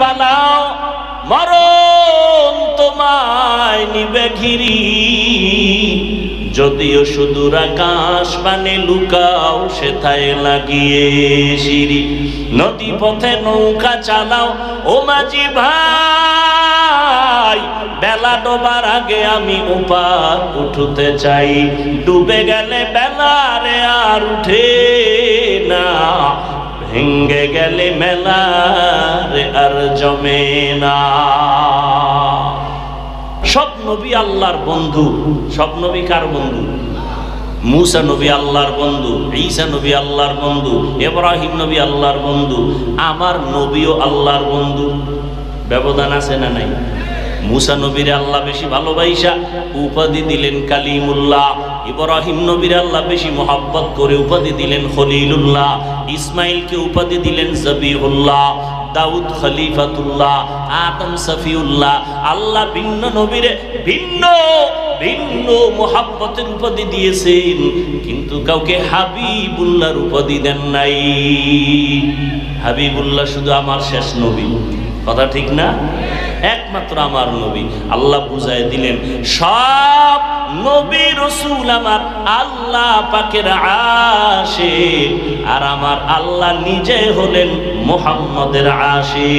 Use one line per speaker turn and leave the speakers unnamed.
পালাও মরণ তোমায় নিবে ঘিরি। যদিও সুদূর আকাশ পানে লুকাও, সেথায় লাগিয়ে সিঁড়ি। নদী পথে নৌকা চালাও, ও মাঝি ভাই, বেলা ডোবার আগে আমি উপার উঠতে চাই। ডুবে গেলে বেলারে আর উঠে না ভেঙ্গে গেলে আর জমে না। সব নবী আল্লাহর বন্ধু, সব নবী কার বন্ধু? মুসা নবী আল্লাহর বন্ধু, ঈসা নবী আল্লাহর বন্ধু এব্রাহিম নবী আল্লাহর বন্ধু, আমার নবীও আল্লাহর বন্ধু। ব্যবধান আছে না নাই? মুসা নবীর আল্লাহ বেশি ভালোবাসা উপাধি দিলেন কালিমুল্লাহ। ইব্রাহিম নবীর আল্লাহ বেশি মোহাব্বত করে উপাধি দিলেন খলিলুল্লাহ। ইসমাইলকে উপাধি দিলেন জবিউল্লাহ দাউদ খলিফাতুল্লাহ, আদম সফিউল্লাহ। আল্লাহ ভিন্ন নবীরে ভিন্ন ভিন্ন মোহাব্বতের উপাধি দিয়েছেন, কিন্তু কাউকে হাবিবুল্লাহর উপাধি দেন নাই। হাবিবুল্লাহ শুধু আমার শেষ নবী। কথা ঠিক না? একমাত্র আমার নবী। আল্লাহ বুঝায় দিলেন, সব নবী রসুল আমার আল্লাহ পাকের আসে আর আমার আল্লাহ নিজে হলেন মোহাম্মদের আসে